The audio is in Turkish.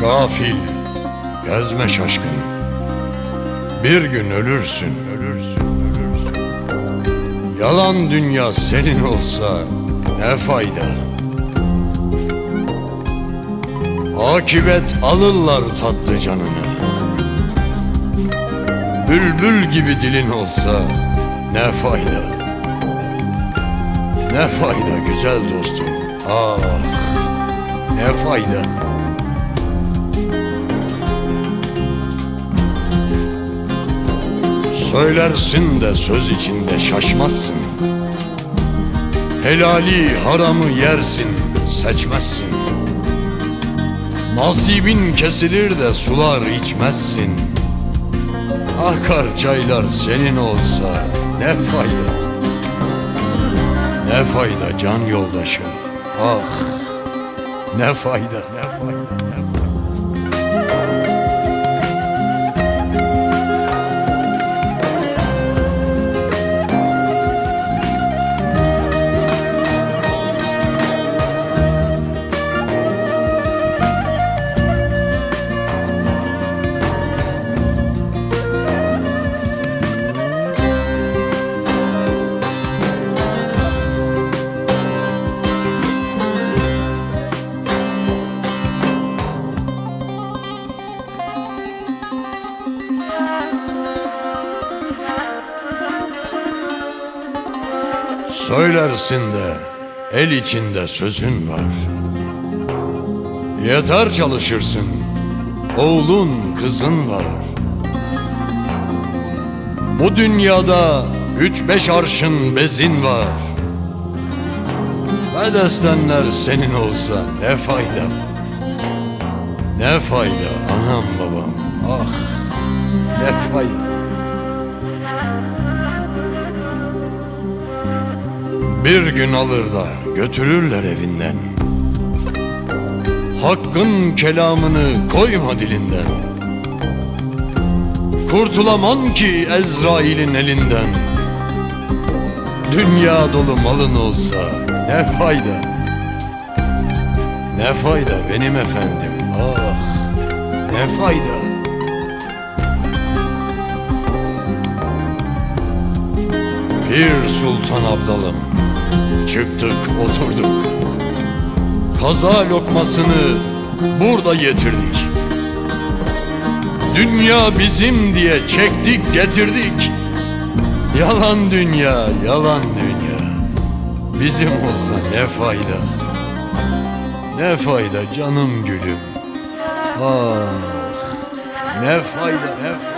gafil, gezme şaşkın. Bir gün ölürsün, ölürsün, ölürsün. Yalan dünya senin olsa ne fayda? Akibet alırlar tatlı canını. Bülbül gibi dilin olsa ne fayda? Ne fayda güzel dostum? Ah, ne fayda? Söylersin de söz içinde şaşmazsın. Helali haramı yersin, seçmezsin. Nasibin kesilir de sular içmezsin. Akar çaylar senin olsa ne fayda? Ne fayda can yoldaşım? Ah, ne fayda, ne fayda, Söylersin de el içinde sözün var. Yeter çalışırsın, oğlun kızın var. Bu dünyada üç beş arşın bezin var. Bedestenler senin olsa ne fayda? Ne fayda anam babam ah ne fayda? Bir gün alır da götürürler evinden. Hakkın kelamını koyma dilinden. Kurtulamam ki Ezrail'in elinden. Dünya dolu malın olsa ne fayda? Ne fayda benim efendim? Ah ne fayda Pir Sultan Abdalım. Çıktık oturduk. Kaza lokmasını burada getirdik. Dünya bizim diye çektik getirdik. Yalan dünya yalan dünya. Bizim olsa ne fayda? Ne fayda canım gülüm? Ah ne fayda ne fayda